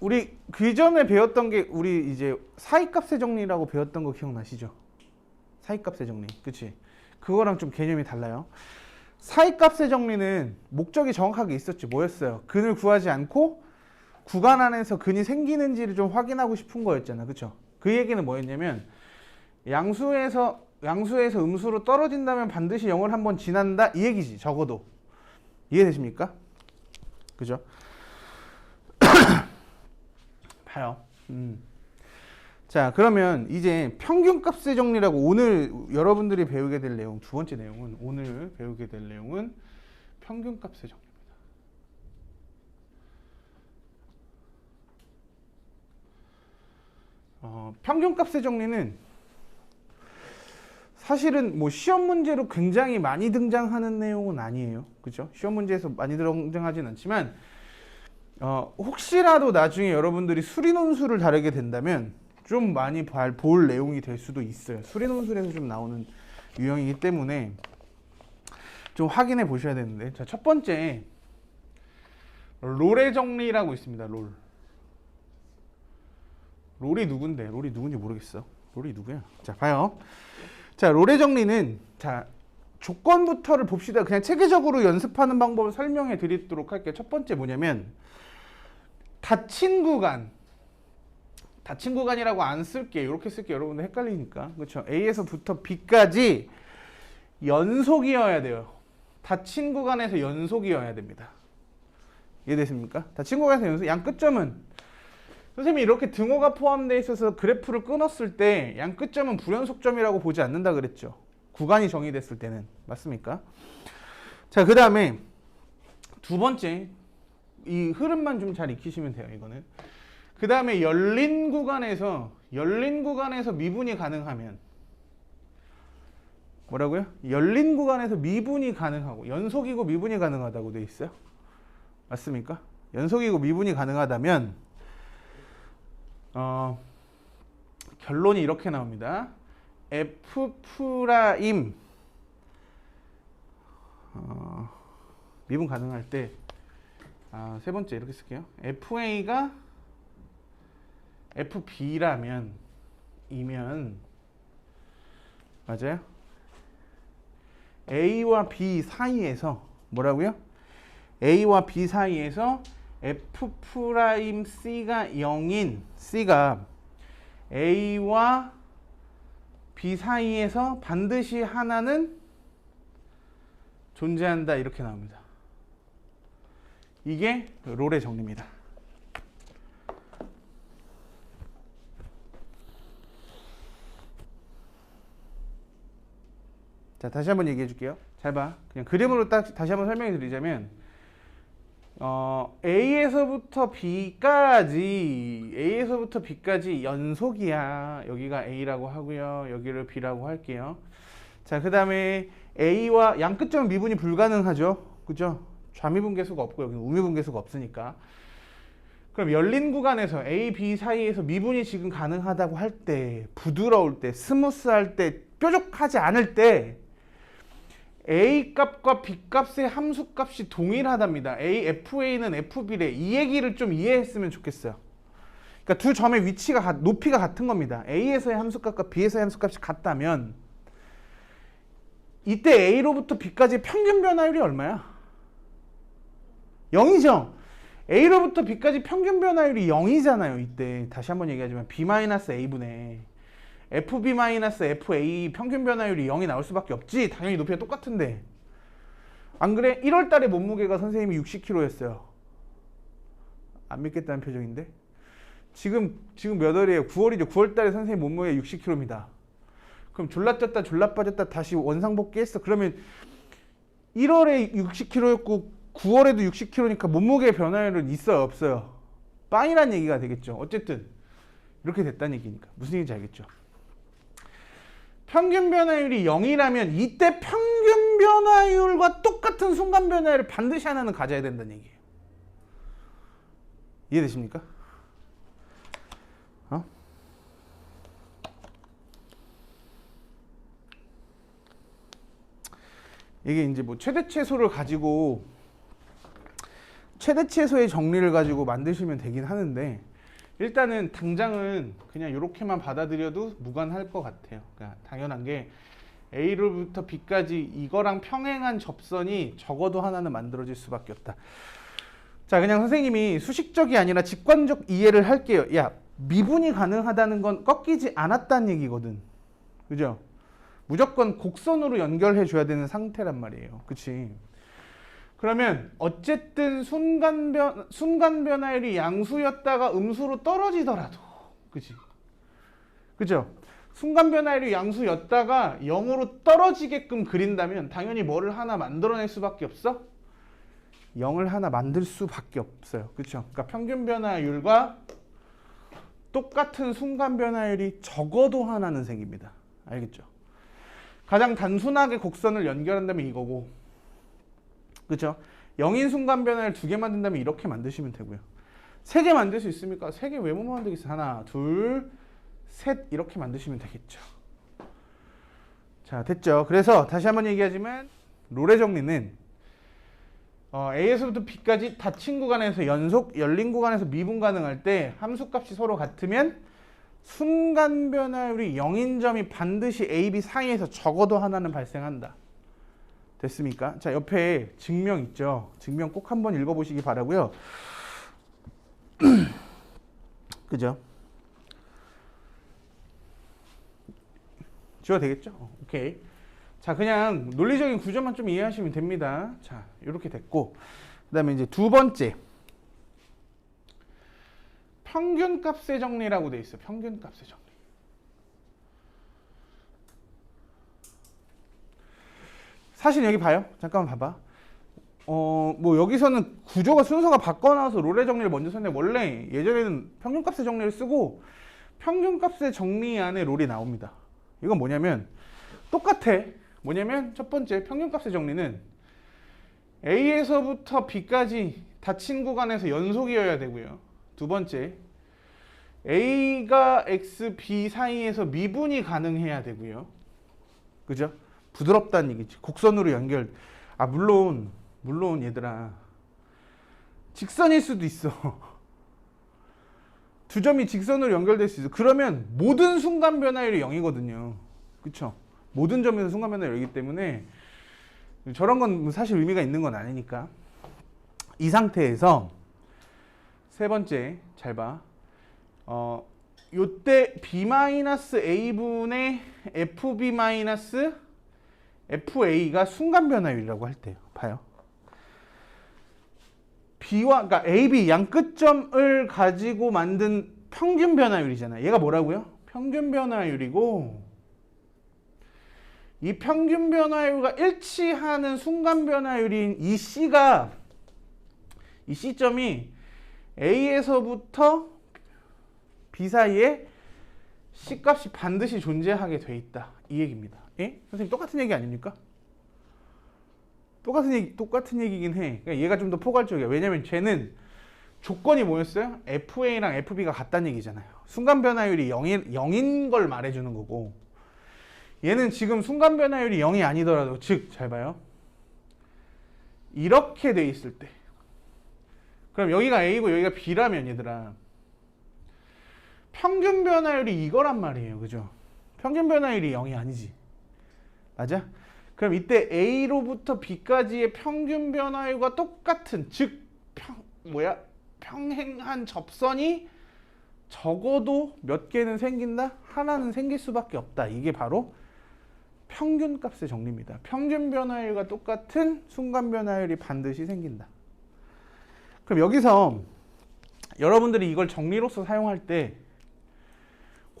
우리 그 전에 배웠던 게 우리 이제 사이값의 정리라고 배웠던 거 기억나시죠? 사이값의 정리, 그치? 그거랑 좀 개념이 달라요. 사이값의 정리는 목적이 정확하게 있었지. 뭐였어요? 근을 구하지 않고 구간 안에서 근이 생기는지를 좀 확인하고 싶은 거였잖아. 그쵸? 그 얘기는 뭐였냐면 양수에서 양수에서 음수로 떨어진다면 반드시 0을 한번 지난다 이 얘기지. 적어도 이해되십니까? 그죠? 봐요. 음. 자, 그러면 이제 평균값의 정리라고 오늘 여러분들이 배우게 될 내용 두 번째 내용은 오늘 배우게 될 내용은 평균값의 정리입니다. 어, 평균값의 정리는 사실은 뭐 시험 문제로 굉장히 많이 등장하는 내용은 아니에요. 그죠? 시험 문제에서 많이 등장하진 않지만 어, 혹시라도 나중에 여러분들이 수리 논술을 다루게 된다면 좀 많이 발- 볼 내용이 될 수도 있어요. 수리 논술에서 좀 나오는 유형이기 때문에 좀 확인해 보셔야 되는데 자, 첫 번째 롤의 정리라고 있습니다. 롤. 롤이 누군데? 롤이 누군지 모르겠어. 롤이 누구야? 자, 봐요. 자, 롤의 정리는 자, 조건부터를 봅시다. 그냥 체계적으로 연습하는 방법을 설명해 드리도록 할게요. 첫 번째 뭐냐면 닫힌 구간 닫힌 구간이라고 안 쓸게요. 이렇게 쓸게요. 여러분들 헷갈리니까. 그렇죠? A에서부터 B까지 연속이어야 돼요. 닫힌 구간에서 연속이어야 됩니다. 이해되십니까? 닫힌 구간에서 연속. 양 끝점은 선생님이 이렇게 등호가 포함되어 있어서 그래프를 끊었을 때 양 끝점은 불연속점이라고 보지 않는다 그랬죠. 구간이 정의됐을 때는 맞습니까? 자, 그 다음에 두 번째 이 흐름만 좀 잘 익히시면 돼요. 이거는 그 다음에 열린 구간에서 열린 구간에서 미분이 가능하면 뭐라고요? 열린 구간에서 미분이 가능하고 연속이고 미분이 가능하다고 돼 있어요. 맞습니까? 연속이고 미분이 가능하다면 어, 결론이 이렇게 나옵니다. f 프라임 어, 미분 가능할 때 아, 세 번째 이렇게 쓸게요. FA가 FB라면 이면 맞아요? A와 B 사이에서 뭐라고요? A와 B 사이에서 F 프라임 C가 0인 C가 A와 B 사이에서 반드시 하나는 존재한다 이렇게 나옵니다. 이게 롤의 정리입니다. 자 다시 한번 얘기해 줄게요. 잘 봐. 그냥 그림으로 딱 다시 한번 설명해 드리자면 어, A에서부터 B까지 A에서부터 B까지 연속이야. 여기가 A라고 하고요. 여기를 B라고 할게요. 자, 그 다음에 A와 양 끝점 미분이 불가능하죠. 그죠? 좌미분계수가 없고 여기는 우미분계수가 없으니까. 그럼 열린 구간에서 A, B 사이에서 미분이 지금 가능하다고 할 때, 부드러울 때, 스무스할 때, 뾰족하지 않을 때 A 값과 B 값의 함수 값이 동일하답니다. A, FA는 FB래. 이 얘기를 좀 이해했으면 좋겠어요. 그러니까 두 점의 위치가 같- 높이가 같은 겁니다. A에서의 함수값과 B에서의 함수값이 같다면 이때 A로부터 B까지 평균 변화율이 얼마야? 0이죠. A로부터 B까지 평균 변화율이 0이잖아요. 이때 다시 한번 얘기하지만 B-A분의 FB-FA 평균 변화율이 0이 나올 수밖에 없지. 당연히 높이가 똑같은데. 안 그래? 1월 달에 몸무게가 선생님이 60kg였어요. 안 믿겠다는 표정인데. 지금 지금 몇 월이에요? 9월이죠. 9월 달에 선생님 몸무게 60kg입니다. 그럼 졸라 쪘다 졸라 빠졌다 다시 원상복귀했어. 그러면 1월에 60kg였고 9월에도 60kg니까 몸무게 변화율은 있어요, 없어요? 빵이란 얘기가 되겠죠. 어쨌든 이렇게 됐다는 얘기니까 무슨 얘기인지 알겠죠? 평균 변화율이 0이라면 이때 평균 변화율과 똑같은 순간 변화율을 반드시 하나는 가져야 된다는 얘기예요. 이해되십니까? 어? 이게 이제 뭐 최대 최소를 가지고 최대 최소의 정리를 가지고 만드시면 되긴 하는데 일단은 당장은 그냥 이렇게만 받아들여도 무관할 것 같아요. 그러니까 당연한 게 A로부터 B까지 이거랑 평행한 접선이 적어도 하나는 만들어질 수밖에 없다. 자, 그냥 선생님이 수식적이 아니라 직관적 이해를 할게요. 야, 미분이 가능하다는 건 꺾이지 않았다는 얘기거든. 그죠? 무조건 곡선으로 연결해 줘야 되는 상태란 말이에요. 그치? 그러면 어쨌든 순간 변 순간 변화율이 양수였다가 음수로 떨어지더라도 그지? 그죠? 순간 변화율이 양수였다가 0으로 떨어지게끔 그린다면 당연히 뭐를 하나 만들어낼 수밖에 없어? 0을 하나 만들 수밖에 없어요. 그렇죠? 그러니까 평균 변화율과 똑같은 순간 변화율이 적어도 하나는 생깁니다. 알겠죠? 가장 단순하게 곡선을 연결한다면 이거고 그렇죠? 영인 순간 변화를 두 개 만든다면 이렇게 만드시면 되고요. 세 개 만들 수 있습니까? 세 개 왜 못 만들겠어요? 하나, 둘, 셋 이렇게 만드시면 되겠죠. 자, 됐죠. 그래서 다시 한번 얘기하지만 롤의 정리는 어, A에서부터 B까지 닫힌 구간에서 연속, 열린 구간에서 미분 가능할 때 함수값이 서로 같으면 순간 변화율이 0인 점이 반드시 A, B 사이에서 적어도 하나는 발생한다. 됐습니까? 자, 옆에 증명 있죠? 증명 꼭 한번 읽어보시기 바라고요. 그죠? 지워도 되겠죠? 어, 오케이. 자, 그냥 논리적인 구조만 좀 이해하시면 됩니다. 자, 이렇게 됐고. 그 다음에 이제 두 번째. 평균값의 정리라고 돼 있어. 평균값의 정리. 사실 여기 봐요. 잠깐만 봐봐. 어, 뭐 여기서는 구조가 순서가 바꿔놔서 롤의 정리를 먼저 썼는데 원래 예전에는 평균값의 정리를 쓰고 평균값의 정리 안에 롤이 나옵니다. 이건 뭐냐면 똑같아. 뭐냐면 첫 번째 평균값의 정리는 A에서부터 B까지 닫힌 구간에서 연속이어야 되고요. 두 번째 A가 X, B 사이에서 미분이 가능해야 되고요. 그죠? 부드럽다는 얘기지. 곡선으로 연결. 아 물론 물론 얘들아 직선일 수도 있어. 두 점이 직선으로 연결될 수 있어. 그러면 모든 순간 변화율이 0이거든요. 그쵸? 모든 점에서 순간 변화율이 0이기 때문에 저런 건 사실 의미가 있는 건 아니니까. 이 상태에서 세 번째 잘 봐. 어 요때 b-a분의 fb- FA가 순간 변화율이라고 할 때요. 봐요. B와 그러니까 AB 양 끝점을 가지고 만든 평균 변화율이잖아요. 얘가 뭐라고요? 평균 변화율이고 이 평균 변화율과 일치하는 순간 변화율인 이 C가 이 C점이 A에서부터 B 사이에 C값이 반드시 존재하게 돼 있다. 이 얘기입니다. 예? 선생님 똑같은 얘기 아닙니까? 똑같은 얘기 똑같은 얘기긴 해. 그러니까 얘가 좀 더 포괄적이야. 왜냐면 쟤는 조건이 뭐였어요? FA랑 FB가 같다는 얘기잖아요. 순간 변화율이 0인, 0인 걸 말해주는 거고 얘는 지금 순간 변화율이 0이 아니더라도 즉 잘 봐요. 이렇게 돼 있을 때 그럼 여기가 A고 여기가 B라면 얘들아 평균 변화율이 이거란 말이에요. 그죠? 평균 변화율이 0이 아니지. 맞아? 그럼 이때 A로부터 B까지의 평균 변화율과 똑같은 즉 평, 뭐야 평행한 접선이 적어도 몇 개는 생긴다? 하나는 생길 수밖에 없다. 이게 바로 평균값의 정리입니다. 평균 변화율과 똑같은 순간 변화율이 반드시 생긴다. 그럼 여기서 여러분들이 이걸 정리로서 사용할 때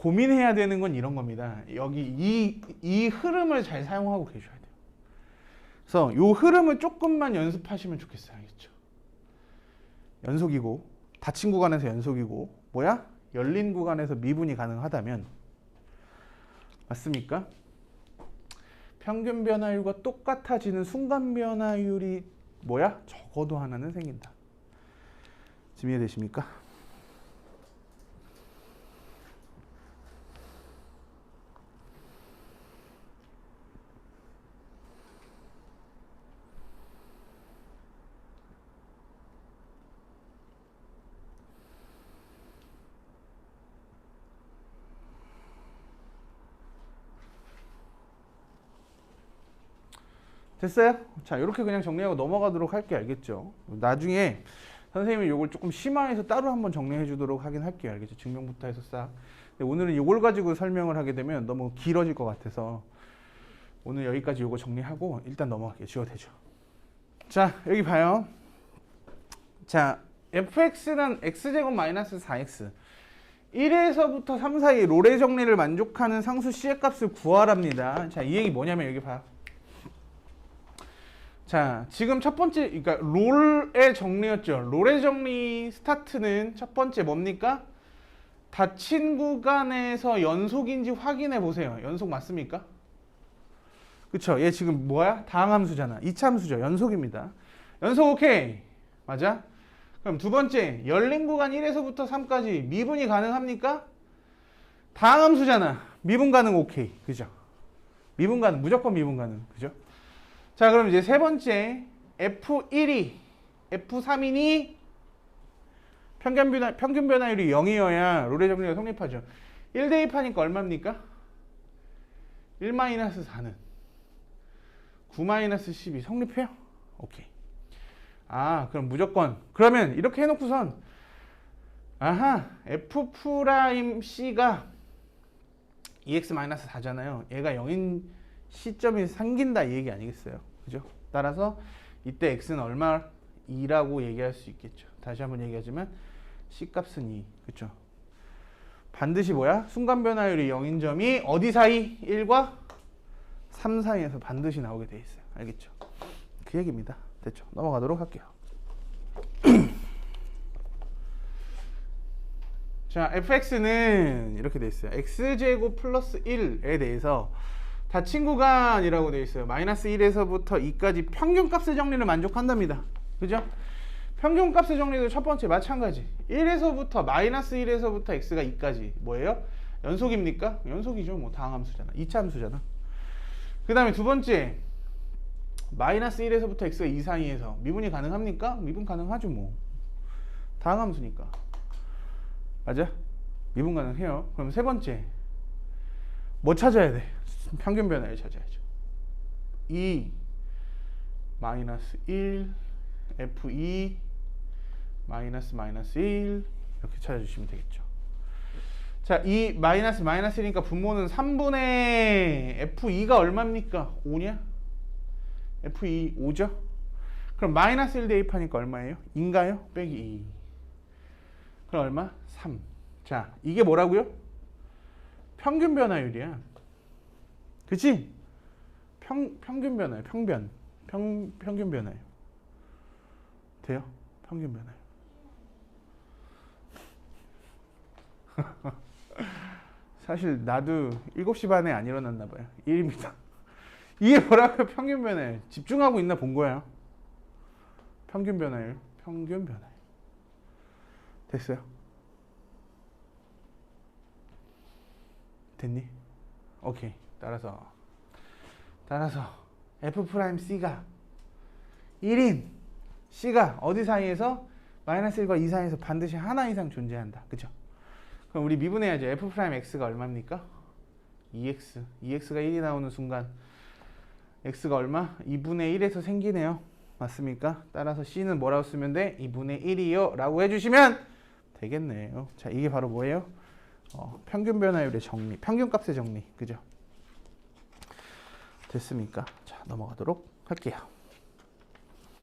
고민해야 되는 건 이런 겁니다. 여기 이, 이 흐름을 잘 사용하고 계셔야 돼요. 그래서 이 흐름을 조금만 연습하시면 좋겠어요. 알겠죠? 연속이고 닫힌 구간에서 연속이고 뭐야? 열린 구간에서 미분이 가능하다면 맞습니까? 평균 변화율과 똑같아지는 순간 변화율이 뭐야? 적어도 하나는 생긴다. 지금 이해되십니까? 됐어요? 자, 이렇게 그냥 정리하고 넘어가도록 할게요. 알겠죠? 나중에 선생님이 이걸 조금 심화해서 따로 한번 정리해 주도록 하긴 할게요. 알겠죠? 증명부터 해서 싹. 오늘은 이걸 가지고 설명을 하게 되면 너무 길어질 것 같아서 오늘 여기까지 이거 정리하고 일단 넘어갈게요. 지워되죠. 자, 여기 봐요. 자, fx는 x제곱 마이너스 4x 1에서부터 3 사이 롤의 정리를 만족하는 상수 c의 값을 구하랍니다. 자, 이 얘기 뭐냐면 여기 봐요. 자, 지금 첫 번째, 그러니까 롤의 정리였죠. 롤의 정리 스타트는 첫 번째 뭡니까? 닫힌 구간에서 연속인지 확인해 보세요. 연속 맞습니까? 그쵸? 얘 지금 뭐야? 다항함수잖아. 이차함수죠. 연속입니다. 연속 오케이. 맞아? 그럼 두 번째, 열린 구간 1에서부터 3까지 미분이 가능합니까? 다항함수잖아. 미분 가능 오케이. 그죠? 미분 가능, 무조건 미분 가능. 그죠? 자, 그럼 이제 세 번째, F1이, F3이니 평균 변화, 평균 변화율이 0이어야 롤의 정리가 성립하죠. 1 대입하니까 얼마입니까? 1-4는 9-12 성립해요? 오케이. 아, 그럼 무조건. 그러면 이렇게 해 놓고선 아하, F 프라임 C가 EX-4잖아요. 얘가 0인 시점이 생긴다 이 얘기 아니겠어요? 그죠? 따라서 이때 X는 얼마? 2라고 얘기할 수 있겠죠. 다시 한번 얘기하지만 C 값은 2. 그죠? 반드시 뭐야? 순간 변화율이 0인 점이 어디 사이? 1과 3 사이에서 반드시 나오게 돼 있어요. 알겠죠? 그 얘기입니다. 됐죠? 넘어가도록 할게요. 자, fx는 이렇게 돼 있어요. x제곱 플러스 1에 대해서 닫힌 구간이라고 돼 있어요. 마이너스 1에서부터 2까지 평균값의 정리를 만족한답니다. 그죠? 평균값의 정리도 첫 번째 마찬가지. 1에서부터 마이너스 1에서부터 x가 2까지 뭐예요? 연속입니까? 연속이죠. 뭐 다항함수잖아. 2차 함수잖아. 그 다음에 두 번째 마이너스 1에서부터 x가 2 사이에서 미분이 가능합니까? 미분 가능하죠 뭐 다항함수니까 맞아? 미분 가능해요 그럼 세 번째 뭐 찾아야 돼? 평균 변화를 찾아야죠 2 마이너스 1 f2 마이너스 마이너스 1 이렇게 찾아주시면 되겠죠 자, 이 마이너스 마이너스니까 분모는 3분의 f2가 얼마입니까? 5냐? f2 5죠? 그럼 마이너스 1 대입하니까 얼마예요? 인가요? 빼기 2. 그럼 얼마? 3. 자, 이게 뭐라고요? 평균 변화율이야. 그치? 평, 평균 변화율, 평변. 평, 평균 변화율. 돼요? 평균 변화율. 사실 나도 7시 반에 안 일어났나 봐요. 1입니다. 이게 뭐라고요? 평균 변화율. 집중하고 있나 본 거야. 평균 변화율. 평균 변화율. 됐어요? 됐니? 오케이. 따라서 따라서 F 프라임 C가 1인 C가 어디 사이에서 마이너스 1과 2 사이에서 반드시 하나 이상 존재한다. 그죠? 그럼 우리 미분해야죠. F 프라임 X가 얼마입니까? 2X. 2X가 1이 나오는 순간 x가 얼마? 2분의 1에서 생기네요. 맞습니까? 따라서 c는 뭐라고 쓰면 돼? 2분의 1이요. 라고 해주시면 되겠네요. 자, 이게 바로 뭐예요? 어, 평균 변화율의 정리, 평균 값의 정리. 그죠? 됐습니까? 자, 넘어가도록 할게요.